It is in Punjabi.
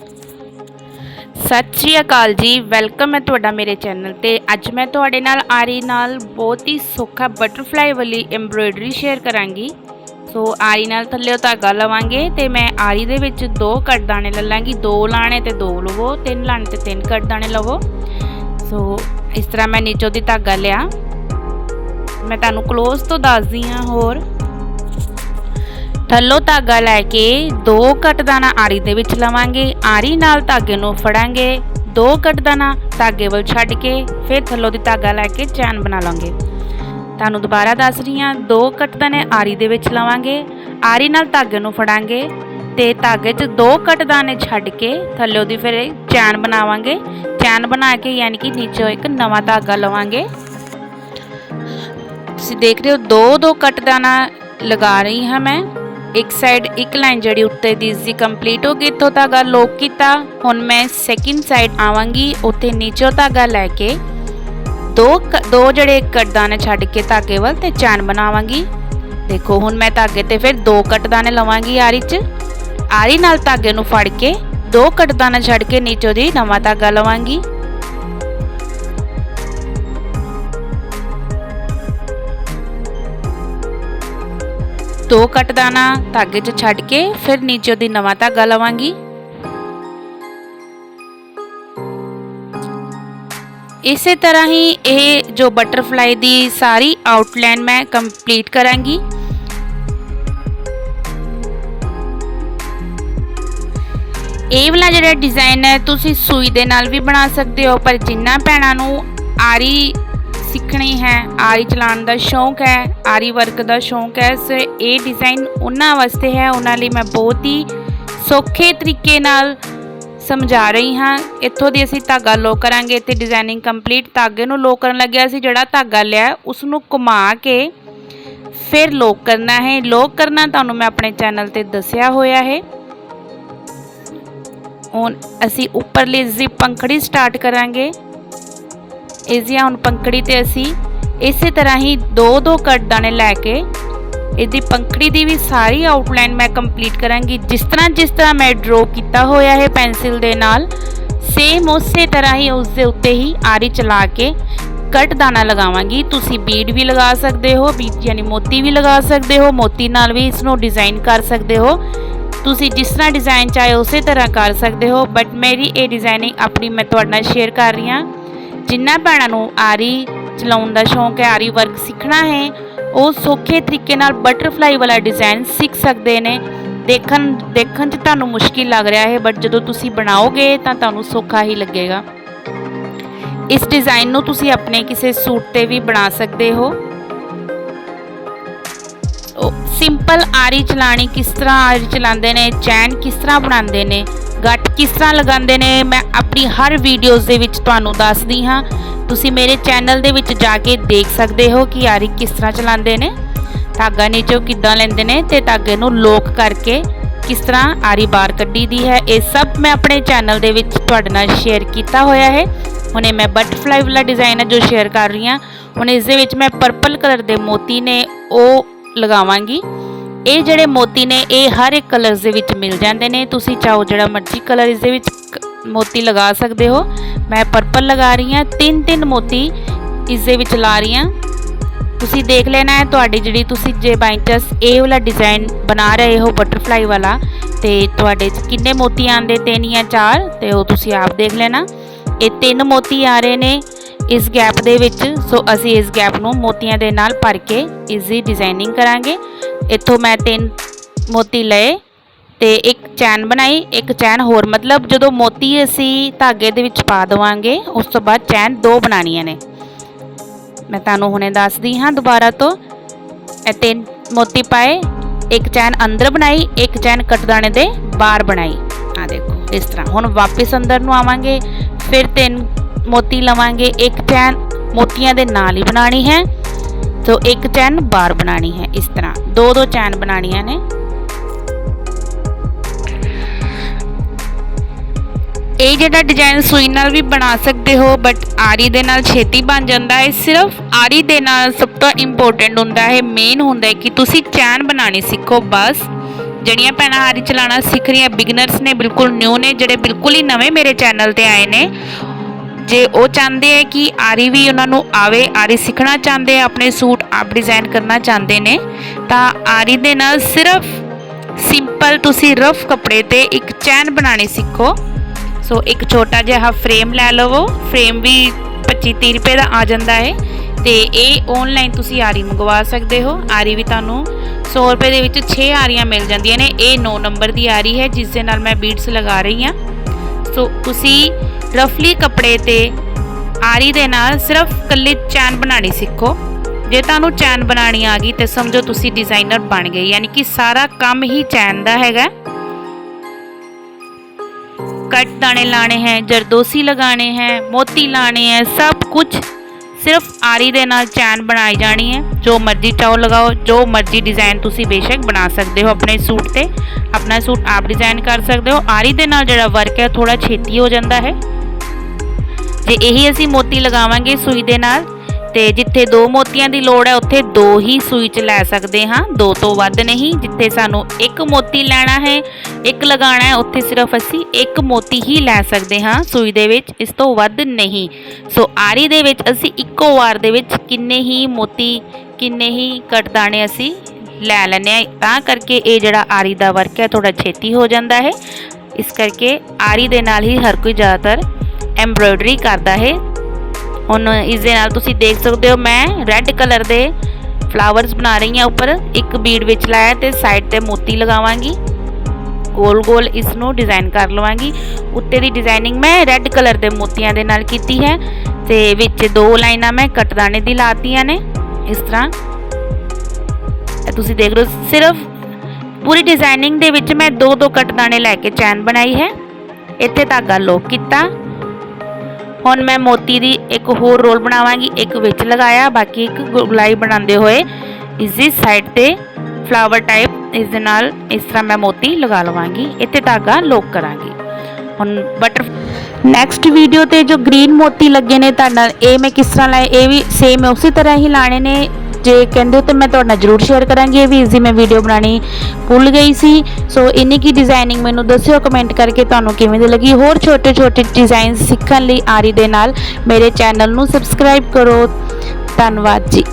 ਸਤਿ ਸ਼੍ਰੀ ਅਕਾਲ ਜੀ ਵੈਲਕਮ ਹੈ ਤੁਹਾਡਾ ਮੇਰੇ ਚੈਨਲ ਤੇ। ਅੱਜ ਮੈਂ ਤੁਹਾਡੇ ਨਾਲ ਆਰੀ ਨਾਲ ਬਹੁਤ ਹੀ ਸੌਖਾ ਬਟਰਫਲਾਈ ਵਾਲੀ ਐਮਬ੍ਰੋਇਡਰੀ ਸ਼ੇਅਰ ਕਰਾਂਗੀ। ਸੋ ਆਰੀ ਨਾਲ ਥੱਲੇ ਧਾਗਾ ਲਵਾਂਗੇ ਤੇ ਮੈਂ ਆਰੀ ਦੇ ਵਿੱਚ ਦੋ ਕੱਟ ਦਾਣੇ ਲੈ ਲਾਂਗੀ। ਦੋ ਲਾਣੇ ਤੇ ਦੋ ਲਵੋ, ਤਿੰਨ ਲਾਣੇ ਤੇ ਤਿੰਨ ਕੱਟ ਦਾਣੇ ਲਵੋ। ਸੋ ਇਸ ਤਰ੍ਹਾਂ ਮੈਂ ਨੀਚੋਂ ਦੀ ਧਾਗਾ ਲਿਆ। ਮੈਂ ਤੁਹਾਨੂੰ ক্লোਜ਼ ਤੋਂ ਦੱਸਦੀ ਹਾਂ ਹੋਰ। ਥੱਲੋਂ ਧਾਗਾ ਲੈ ਕੇ ਦੋ ਕੱਟ ਦਾਣਾ ਆਰੀ ਦੇ ਵਿੱਚ ਲਵਾਂਗੇ। ਆਰੀ ਨਾਲ ਧਾਗੇ ਨੂੰ ਫੜਾਂਗੇ। ਦੋ ਕੱਟ ਧਾਗੇ ਵੱਲ ਛੱਡ ਕੇ ਫਿਰ ਥੱਲੋਂ ਦੀ ਧਾਗਾ ਲੈ ਕੇ ਚੈਨ ਬਣਾ ਲਾਂਗੇ। ਤੁਹਾਨੂੰ ਦੁਬਾਰਾ ਦੱਸ ਰਹੀ ਹਾਂ, ਦੋ ਕੱਟ ਦਾਣੇ ਆਰੀ ਦੇ ਵਿੱਚ ਲਵਾਂਗੇ। ਆਰੀ ਨਾਲ ਧਾਗੇ ਨੂੰ ਫੜਾਂਗੇ ਤੇ ਧਾਗੇ 'ਚ ਦੋ ਕੱਟ ਛੱਡ ਕੇ ਥੱਲੋਂ ਦੀ ਫਿਰ ਚੈਨ ਬਣਾਵਾਂਗੇ। ਚੈਨ ਬਣਾ ਕੇ ਯਾਨੀ ਕਿ ਨੀਚੋਂ ਇੱਕ ਨਵਾਂ ਧਾਗਾ ਲਵਾਂਗੇ। ਤੁਸੀਂ ਦੇਖ ਰਹੇ ਹੋ ਦੋ ਦੋ ਕੱਟ ਲਗਾ ਰਹੀ ਹਾਂ ਮੈਂ। ਇੱਕ ਸਾਈਡ ਇੱਕ ਲਾਈਨ ਜਿਹੜੀ ਉੱਤੇ ਦੀ ਸੀ ਕੰਪਲੀਟ ਹੋ ਗਈ ਇੱਥੋਂ ਧਾਗਾ ਲੋਕ ਕੀਤਾ। ਹੁਣ ਮੈਂ ਸੈਕਿੰਡ ਸਾਈਡ ਆਵਾਂਗੀ, ਉੱਥੇ ਨੀਚੋਂ ਧਾਗਾ ਲੈ ਕੇ। ਦੋ ਕ- ਦੋ ਜਿਹੜੇ ਕੱਟਦਾਨੇ ਛੱਡ ਕੇ ਧਾਗੇ ਵੱਲ ਤੇ ਚੈਨ ਬਣਾਵਾਂਗੀ। ਦੇਖੋ, ਹੁਣ ਮੈਂ ਧਾਗੇ ਤੇ ਫਿਰ ਦੋ ਕੱਟਦਾਨੇ ਲਵਾਂਗੀ ਆਰੀ 'ਚ। ਆਰੀ ਨਾਲ ਧਾਗੇ ਨੂੰ ਫੜ ਕੇ ਦੋ ਕੱਟਦਾਨੇ ਛੱਡ ਕੇ ਨੀਚੋਂ ਦੀ ਨਵਾਂ ਧਾਗਾ ਲਵਾਂਗੀ। ਦੋ ਕੱਟਦਾਨਾ ਧਾਗੇ 'ਚ ਛੱਡ ਕੇ ਫਿਰ ਨੀਚੇ ਦੀ ਨਵਾਂ ਧਾਗਾ ਲਵਾਂਗੀ। ਇਸੇ ਤਰ੍ਹਾਂ ਹੀ ਇਹ ਜੋ ਬਟਰਫਲਾਈ ਦੀ ਸਾਰੀ ਆਊਟਲਾਈਨ ਮੈਂ ਕੰਪਲੀਟ ਕਰਾਂਗੀ। ਇਹ ਵਾਲਾ ਜਿਹੜਾ ਡਿਜ਼ਾਈਨ ਹੈ, ਤੁਸੀਂ ਸੂਈ ਦੇ ਨਾਲ ਵੀ ਬਣਾ ਸਕਦੇ ਹੋ, ਪਰ ਜਿੰਨਾ ਭੈਣਾਂ ਨੂੰ ਆਰੀ ਸਿੱਖਣੀ ਹੈ, ਆਰੀ ਚਲਾਉਣ ਦਾ ਸ਼ੌਂਕ ਹੈ, ਆਰੀ ਵਰਕ ਦਾ ਸ਼ੌਂਕ ਹੈ ਸੋ ਇਹ ਡਿਜ਼ਾਈਨ ਉਹਨਾਂ ਵਾਸਤੇ ਹੈ, ਉਹਨਾਂ ਲਈ ਮੈਂ ਬਹੁਤ ਹੀ ਸੌਖੇ ਤਰੀਕੇ ਨਾਲ ਸਮਝਾ ਰਹੀ ਹਾਂ। ਇੱਥੋਂ ਦੀ ਅਸੀਂ ਧਾਗਾ ਲੋ ਕਰਾਂਗੇ ਤੇ ਡਿਜ਼ਾਈਨਿੰਗ ਕੰਪਲੀਟ ਧਾਗੇ ਨੂੰ ਲੋ ਕਰਨ ਲੱਗਿਆ ਸੀ, ਜਿਹੜਾ ਧਾਗਾ ਲਿਆ ਉਸ ਨੂੰ ਘੁਮਾ ਕੇ ਫਿਰ ਲੋਕ ਕਰਨਾ ਹੈ। ਲੋਕ ਕਰਨਾ ਤੁਹਾਨੂੰ ਮੈਂ ਆਪਣੇ ਚੈਨਲ ਤੇ ਦੱਸਿਆ ਹੋਇਆ ਹੈ। ਹੁਣ ਅਸੀਂ ਉੱਪਰਲੀ ਜ਼ਿਪ ਪੰਖੜੀ ਸਟਾਰਟ ਕਰਾਂਗੇ। ਇਸ ਦੀਆਂ ਹੁਣ ਪੰਖੜੀ ਤੇ ਅਸੀਂ ਇਸੇ ਤਰ੍ਹਾਂ ਹੀ ਦੋ ਦੋ ਕੱਟ ਦਾਣੇ ਲੈ ਕੇ ਇਹਦੀ ਪੰਖੜੀ ਦੀ ਵੀ ਸਾਰੀ ਆਊਟਲਾਈਨ ਮੈਂ ਕੰਪਲੀਟ ਕਰਾਂਗੀ। ਜਿਸ ਤਰ੍ਹਾਂ ਜਿਸ ਤਰ੍ਹਾਂ ਮੈਂ ਡਰਾ ਕੀਤਾ ਹੋਇਆ ਹੈ ਪੈਨਸਿਲ ਦੇ ਨਾਲ ਸੇਮ ਉਸੇ ਤਰ੍ਹਾਂ ਹੀ ਉਸ ਦੇ ਉੱਤੇ ਹੀ ਆਰੀ ਚਲਾ ਕੇ ਕੱਟ ਦਾਣਾ ਲਗਾਵਾਂਗੀ। ਤੁਸੀਂ ਬੀਡ ਵੀ ਲਗਾ ਸਕਦੇ ਹੋ ਬੀਡ ਯਾਨੀ ਮੋਤੀ ਵੀ ਲਗਾ ਸਕਦੇ ਹੋ, ਮੋਤੀ ਨਾਲ ਵੀ ਇਸ ਨੂੰ ਡਿਜ਼ਾਈਨ ਕਰ ਸਕਦੇ ਹੋ। ਤੁਸੀਂ ਜਿਸ ਤਰ੍ਹਾਂ ਡਿਜ਼ਾਈਨ ਚਾਹੇ ਉਸੇ ਤਰ੍ਹਾਂ ਕਰ ਸਕਦੇ ਹੋ ਬਟ ਮੇਰੀ ਇਹ ਡਿਜ਼ਾਈਨਿੰਗ ਆਪਣੀ ਮੈਂ ਤੁਹਾਡੇ ਨਾਲ ਸ਼ੇਅਰ ਕਰ ਰਹੀ ਹਾਂ। ਜਿਨ੍ਹਾਂ ਭੈਣਾਂ ਨੂੰ ਆਰੀ ਚਲਾਉਣ ਦਾ ਸ਼ੌਂਕ ਹੈ, ਆਰੀ ਵਰਕ ਸਿੱਖਣਾ ਹੈ, ਉਹ ਸੌਖੇ ਤਰੀਕੇ ਨਾਲ ਬਟਰਫਲਾਈ ਵਾਲਾ ਡਿਜ਼ਾਈਨ ਸਿੱਖ ਸਕਦੇ ਨੇ। ਦੇਖਣ ਦੇਖਣ 'ਚ ਤੁਹਾਨੂੰ ਮੁਸ਼ਕਿਲ ਲੱਗ ਰਿਹਾ ਹੈ ਬਟ ਜਦੋਂ ਤੁਸੀਂ ਬਣਾਓਗੇ ਤਾਂ ਤੁਹਾਨੂੰ ਸੌਖਾ ਹੀ ਲੱਗੇਗਾ। ਇਸ ਡਿਜ਼ਾਈਨ ਨੂੰ ਤੁਸੀਂ ਆਪਣੇ ਕਿਸੇ ਸੂਟ ਤੇ ਵੀ ਬਣਾ ਸਕਦੇ ਹੋ। ਸਿੰਪਲ ਆਰੀ ਚਲਾਣੀ ਕਿਸ ਤਰ੍ਹਾਂ ਆਰੀ ਚਲਾਉਂਦੇ ਨੇ, ਚੈਨ ਕਿਸ ਤਰ੍ਹਾਂ ਬਣਾਉਂਦੇ ਨੇ ਗੱਟ ਕਿਸ ਤਰ੍ਹਾਂ ਲਗਾਉਂਦੇ ਨੇ, ਮੈਂ ਆਪਣੀ ਹਰ ਵੀਡੀਓਜ਼ ਦੇ ਵਿੱਚ ਤੁਹਾਨੂੰ ਦੱਸਦੀ ਹਾਂ। ਤੁਸੀਂ ਮੇਰੇ ਚੈਨਲ ਦੇ ਵਿੱਚ ਜਾ ਕੇ ਦੇਖ ਸਕਦੇ ਹੋ ਕਿ ਆਰੀ ਕਿਸ ਤਰ੍ਹਾਂ ਚਲਾਉਂਦੇ ਨੇ। ਧਾਗਾ ਨੀਚੋਂ ਕਿੱਦਾਂ ਲੈਂਦੇ ਨੇ ਤੇ ਧਾਗੇ ਨੂੰ ਲੋਕ ਕਰਕੇ ਕਿਸ ਤਰ੍ਹਾਂ ਆਰੀ ਬਾਹਰ ਕੱਢੀ ਦੀ ਹੈ। ਇਹ ਸਭ ਮੈਂ ਆਪਣੇ ਚੈਨਲ ਦੇ ਵਿੱਚ ਤੁਹਾਡੇ ਨਾਲ ਸ਼ੇਅਰ ਕੀਤਾ ਹੋਇਆ ਹੈ। ਹੁਣੇ ਮੈਂ ਬਟਰਫਲਾਈ ਵਾਲਾ ਡਿਜ਼ਾਈਨ ਹੈ ਜੋ ਸ਼ੇਅਰ ਕਰ ਰਹੀ ਹਾਂ। ਹੁਣ ਇਸ ਦੇ ਵਿੱਚ ਮੈਂ ਪਰਪਲ ਕਲਰ ਦੇ ਮੋਤੀ ਨੇ ਉਹ ਲਗਾਵਾਂਗੀ। ਇਹ ਜਿਹੜੇ ਮੋਤੀ ਨੇ, ਇਹ ਹਰ ਇੱਕ ਕਲਰ ਦੇ ਵਿੱਚ ਮਿਲ ਜਾਂਦੇ ਨੇ। ਤੁਸੀਂ ਚਾਹੋ ਜਿਹੜਾ ਮਰਜ਼ੀ ਕਲਰ ਇਸ ਦੇ ਵਿੱਚ ਕ- ਮੋਤੀ ਲਗਾ ਸਕਦੇ ਹੋ। ਮੈਂ ਪਰਪਲ ਲਗਾ ਰਹੀ ਹਾਂ। ਤਿੰਨ ਤਿੰਨ ਮੋਤੀ ਇਸ ਦੇ ਵਿੱਚ ਲਾ ਰਹੀ ਹਾਂ। ਤੁਸੀਂ ਦੇਖ ਲੈਣਾ ਹੈ ਤੁਹਾਡੀ ਜਿਹੜੀ ਤੁਸੀਂ ਜੇ ਬਾਈ ਚਾਂਸ ਇਹ ਵਾਲਾ ਡਿਜ਼ਾਈਨ ਬਣਾ ਰਹੇ ਹੋ ਬਟਰਫਲਾਈ ਵਾਲਾ, ਤੇ ਤੁਹਾਡੇ 'ਚ ਕਿੰਨੇ ਮੋਤੀ ਆਂਦੇ ਤਿੰਨ ਜਾਂ ਚਾਰ, ਤੇ ਉਹ ਤੁਸੀਂ ਆਪ ਦੇਖ ਲੈਣਾ। ਇਹ ਤਿੰਨ ਮੋਤੀ ਆ ਰਹੇ ਨੇ ਇਸ ਗੈਪ ਦੇ ਵਿੱਚ। ਸੋ ਅਸੀਂ ਇਸ ਗੈਪ ਨੂੰ ਮੋਤੀਆਂ ਦੇ ਨਾਲ ਭਰ ਕੇ ਇਸ ਦੀ ਡਿਜ਼ਾਈਨਿੰਗ ਕਰਾਂਗੇ। ਇੱਥੋਂ ਮੈਂ ਤਿੰਨ ਮੋਤੀ ਲਏ ਤੇ ਇੱਕ ਚੈਨ ਬਣਾਈ, ਇੱਕ ਚੈਨ ਹੋਰ। ਮਤਲਬ ਜਦੋਂ ਮੋਤੀ ਅਸੀਂ ਧਾਗੇ ਦੇ ਵਿੱਚ ਪਾ ਦੇਵਾਂਗੇ, ਉਸ ਤੋਂ ਬਾਅਦ ਚੈਨ ਦੋ ਬਣਾਉਣੀਆਂ ਨੇ। ਮੈਂ ਤੁਹਾਨੂੰ ਹੁਣੇ ਦੱਸਦੀ ਹਾਂ ਦੁਬਾਰਾ ਤੋਂ। ਇਹ ਤਿੰਨ ਮੋਤੀ ਪਾਏ, ਇੱਕ ਚੈਨ ਅੰਦਰ ਬਣਾਈ, ਇੱਕ ਚੈਨ ਕੱਟਦਾਣੇ ਦੇ ਬਾਹਰ ਬਣਾਈ। ਆ ਦੇਖੋ, ਇਸ ਤਰ੍ਹਾਂ। ਹੁਣ ਵਾਪਸ ਅੰਦਰ ਨੂੰ ਆਵਾਂਗੇ, ਫਿਰ ਤਿੰਨ ਮੋਤੀ ਲਵਾਂਗੇ, ਇੱਕ ਚੈਨ ਮੋਤੀਆਂ ਦੇ ਨਾਲ ਹੀ ਬਣਾਣੀ ਹੈ ਸੋ ਇੱਕ ਚੈਨ ਬਾਹਰ ਬਣਾਣੀ ਹੈ, ਇਸ ਤਰ੍ਹਾਂ। ਦੋ ਦੋ ਚੈਨ ਬਣਾਣੀਆਂ ਨੇ। ਇਹ ਜਿਹੜਾ ਡਿਜ਼ਾਈਨ ਸੂਈ ਨਾਲ ਵੀ ਬਣਾ ਸਕਦੇ ਹੋ ਬਟ ਆਰੀ ਦੇ ਨਾਲ ਛੇਤੀ ਬਣ ਜਾਂਦਾ ਹੈ। ਸਿਰਫ ਆਰੀ ਦੇ ਨਾਲ ਸਭ ਤੋਂ ਇੰਪੋਰਟੈਂਟ ਹੁੰਦਾ ਹੈ ਮੇਨ ਹੁੰਦਾ ਹੈ ਕਿ ਤੁਸੀਂ ਚੈਨ ਬਣਾਣੀ ਸਿੱਖੋ, ਬਸ। ਜਿਹੜੀਆਂ ਭੈਣਾਂ ਆਰੀ ਚਲਾਣਾ ਸਿੱਖ ਰਹੀਆਂ ਬਿਗਨਰਸ ਨੇ, ਬਿਲਕੁਲ ਨਿਊ ਨੇ, ਜਿਹੜੇ ਬਿਲਕੁਲ ਹੀ ਨਵੇਂ ਮੇਰੇ ਚੈਨਲ ਤੇ ਆਏ ਨੇ। ਜੇ ਉਹ ਚਾਹੁੰਦੇ ਆ ਕਿ ਆਰੀ ਵੀ ਉਹਨਾਂ ਨੂੰ ਆਵੇ, ਆਰੀ ਸਿੱਖਣਾ ਚਾਹੁੰਦੇ ਆ ਆਪਣੇ ਸੂਟ ਆਪ ਡਿਜ਼ਾਈਨ ਕਰਨਾ ਚਾਹੁੰਦੇ ਨੇ ਤਾਂ ਆਰੀ ਦੇ ਨਾਲ ਸਿਰਫ ਸਿੰਪਲ ਤੁਸੀਂ ਰਫ ਕੱਪੜੇ ਤੇ ਇੱਕ ਚੈਨ ਬਣਾਣੀ ਸਿੱਖੋ। ਸੋ ਇੱਕ ਛੋਟਾ ਜਿਹਾ ਫਰੇਮ ਲੈ ਲਵੋ। ਫਰੇਮ ਵੀ 25 30 ਰੁਪਏ ਦਾ ਆ ਜਾਂਦਾ ਹੈ ਤੇ ਇਹ ਆਨਲਾਈਨ ਤੁਸੀਂ ਆਰੀ ਮੰਗਵਾ ਸਕਦੇ ਹੋ। ਆਰੀ ਵੀ ਤੁਹਾਨੂੰ 100 ਰੁਪਏ ਦੇ ਵਿੱਚ 6 ਆਰੀਆਂ ਮਿਲ ਜਾਂਦੀਆਂ ਨੇ। ਇਹ 9 ਨੰਬਰ ਦੀ ਆਰੀ ਹੈ, ਜਿਸ ਦੇ ਨਾਲ ਮੈਂ ਬੀਡਸ ਲਗਾ ਰਹੀ ਹਾਂ। ਸੋ ਤੁਸੀਂ ਰਫਲੀ ਕੱਪੜੇ ਤੇ ਆਰੀ ਦੇ ਨਾਲ ਸਿਰਫ ਕੱਲੀ ਚੈਨ ਬਣਾਣੀ ਸਿੱਖੋ। ਜੇ ਤੁਹਾਨੂੰ ਚੈਨ ਬਣਾਣੀ ਆ ਗਈ ਤੇ ਸਮਝੋ ਤੁਸੀਂ ਡਿਜ਼ਾਈਨਰ ਬਣ ਗਏ ਯਾਨੀ ਕਿ ਸਾਰਾ ਕੰਮ ਹੀ ਚੈਨ ਦਾ ਹੈਗਾ कट दाने लाने हैं जरदोसी लगाने हैं मोती लाने हैं सब कुछ ਸਿਰਫ ਆਰੀ ਦੇ ਨਾਲ ਚੈਨ ਬਣਾਈ ਜਾਣੀ ਹੈ ਜੋ ਮਰਜ਼ੀ ਚਾਹੋ ਲਗਾਓ ਜੋ ਮਰਜ਼ੀ ਡਿਜ਼ਾਈਨ ਤੁਸੀਂ ਬੇਸ਼ੱਕ ਬਣਾ ਸਕਦੇ ਹੋ ਆਪਣੇ ਸੂਟ ਤੇ ਆਪਣਾ ਸੂਟ ਆਪ ਡਿਜ਼ਾਈਨ ਕਰ ਸਕਦੇ ਹੋ ਆਰੀ ਦੇ ਨਾਲ ਜਿਹੜਾ ਵਰਕ ਹੈ ਥੋੜਾ ਛੇਤੀ ਹੋ ਜਾਂਦਾ ਹੈ ਜੇ ਇਹੀ ਅਸੀਂ ਮੋਤੀ ਲਗਾਵਾਂਗੇ ਸੂਈ ਦੇ ਨਾਲ ਤੇ ਜਿੱਥੇ ਦੋ ਮੋਤੀਆਂ ਦੀ ਲੋੜ ਹੈ, ਉੱਥੇ ਦੋ ਹੀ ਸੂਈ 'ਚ ਲੈ ਸਕਦੇ ਹਾਂ। ਦੋ ਤੋਂ ਵੱਧ ਨਹੀਂ, ਜਿੱਥੇ ਸਾਨੂੰ ਇੱਕ ਮੋਤੀ ਲੈਣਾ ਹੈ, ਇੱਕ ਲਗਾਉਣਾ ਹੈ, ਉੱਥੇ ਸਿਰਫ ਅਸੀਂ ਇੱਕ ਮੋਤੀ ਹੀ ਲੈ ਸਕਦੇ ਹਾਂ ਸੂਈ ਦੇ ਵਿੱਚ, ਇਸ ਤੋਂ ਵੱਧ ਨਹੀਂ। ਸੋ ਆਰੀ ਦੇ ਵਿੱਚ ਅਸੀਂ ਇੱਕੋ ਵਾਰ ਦੇ ਵਿੱਚ ਕਿੰਨੇ ਹੀ ਮੋਤੀ, ਕਿੰਨੇ ਹੀ ਕਟਦਾਣੇ ਅਸੀਂ ਲੈ ਲੈਂਦੇ ਹਾਂ। ਤਾਂ ਕਰਕੇ ਇਹ ਜਿਹੜਾ ਆਰੀ ਦਾ ਵਰਕ ਹੈ ਥੋੜਾ ਛੇਤੀ ਹੋ ਜਾਂਦਾ ਹੈ। ਇਸ ਕਰਕੇ ਆਰੀ ਦੇ ਨਾਲ ਹੀ ਹਰ ਕੋਈ ਜ਼ਿਆਦਾਤਰ ਐਮਬ੍ਰੋਇਡਰੀ ਕਰਦਾ ਹੈ। ਹੁਣ ਇਸ ਦੇ ਨਾਲ ਤੁਸੀਂ ਦੇਖ ਸਕਦੇ ਹੋ, ਮੈਂ ਰੈੱਡ ਕਲਰ ਦੇ ਫਲਾਵਰਸ ਬਣਾ ਰਹੀ ਹਾਂ ਉੱਪਰ। ਇੱਕ ਬੀਡ ਵਿੱਚ ਲਾਇਆ ਤੇ ਸਾਈਡ ਤੇ ਮੋਤੀ ਲਗਾਵਾਂਗੀ। ਗੋਲ ਗੋਲ ਇਸ ਨੂੰ ਡਿਜ਼ਾਈਨ ਕਰ ਲਵਾਂਗੀ। ਉੱਤੇ ਦੀ ਡਿਜ਼ਾਈਨਿੰਗ ਮੈਂ ਰੈੱਡ ਕਲਰ ਦੇ ਮੋਤੀਆਂ ਦੇ ਨਾਲ ਕੀਤੀ ਹੈ ਤੇ ਵਿੱਚ ਦੋ ਲਾਈਨਾਂ ਮੈਂ ਕਟਦਾਣੇ ਦੀ ਲਾਤੀਆਂ ਨੇ। ਇਸ ਤਰ੍ਹਾਂ। ਇਹ ਤੁਸੀਂ ਦੇਖ ਰਹੇ ਹੋ, ਸਿਰਫ ਪੂਰੀ ਡਿਜ਼ਾਈਨਿੰਗ ਦੇ ਵਿੱਚ ਮੈਂ ਦੋ ਦੋ ਕਟਦਾਣੇ ਲੈ ਕੇ ਚੈਨ ਬਣਾਈ ਹੈ। ਇੱਥੇ ਧਾਗਾ ਲੋਕ ਕੀਤਾ। ਹੁਣ ਮੈਂ ਮੋਤੀ ਦੀ ਇੱਕ ਹੋਰ ਰੋਲ ਬਣਾਵਾਂਗੀ, ਇੱਕ ਵਿੱਚ ਲਗਾਇਆ, ਬਾਕੀ ਇੱਕ ਗੁਲਾਈ ਬਣਾਉਂਦੇ ਹੋਏ। ਇਸ ਦੀ ਸਾਈਡ ਤੇ ਫਲਾਵਰ ਟਾਈਪ ਇਸ ਦੇ ਨਾਲ ਇਸ ਤਰ੍ਹਾਂ ਮੈਂ ਮੋਤੀ ਲਗਾ ਲਵਾਂਗੀ, ਇੱਥੇ ਧਾਗਾ ਲੋਕ ਕਰਾਂਗੀ। ਹੁਣ ਬਟਰ ਨੈਕਸਟ ਵੀਡੀਓ ਤੇ ਜੋ ਗ੍ਰੀਨ ਮੋਤੀ ਲੱਗੇ ਨੇ ਤੁਹਾਡੇ ਨਾਲ, ਇਹ ਮੈਂ ਕਿਸ ਤਰ੍ਹਾਂ ਲਾਏ, ਇਹ ਵੀ ਸੇਮ ਉਸੇ ਤਰ੍ਹਾਂ ਹੀ ਲਾਣੇ ਨੇ। ਜੇ ਕਹਿੰਦੇ ਹੋ ਤਾਂ ਮੈਂ ਤੁਹਾਡੇ ਨਾਲ ਜ਼ਰੂਰ ਸ਼ੇਅਰ ਕਰਾਂਗੀ। ਇਹ ਵੀ ਇਸ ਦੀ ਮੈਂ ਵੀਡੀਓ ਬਣਾਣੀ ਭੁੱਲ ਗਈ ਸੀ। ਸੋ ਇੰਨੀ ਕੀ ਡਿਜ਼ਾਈਨਿੰਗ ਮੈਨੂੰ ਦੱਸਿਓ ਕਮੈਂਟ ਕਰਕੇ ਤੁਹਾਨੂੰ ਕਿਵੇਂ ਦੀ ਲੱਗੀ। ਹੋਰ ਛੋਟੇ ਛੋਟੇ ਡਿਜ਼ਾਈਨ ਸਿੱਖਣ ਲਈ ਆਰੀ ਦੇ ਨਾਲ ਮੇਰੇ ਚੈਨਲ ਨੂੰ ਸਬਸਕ੍ਰਾਈਬ ਕਰੋ। ਧੰਨਵਾਦ ਜੀ।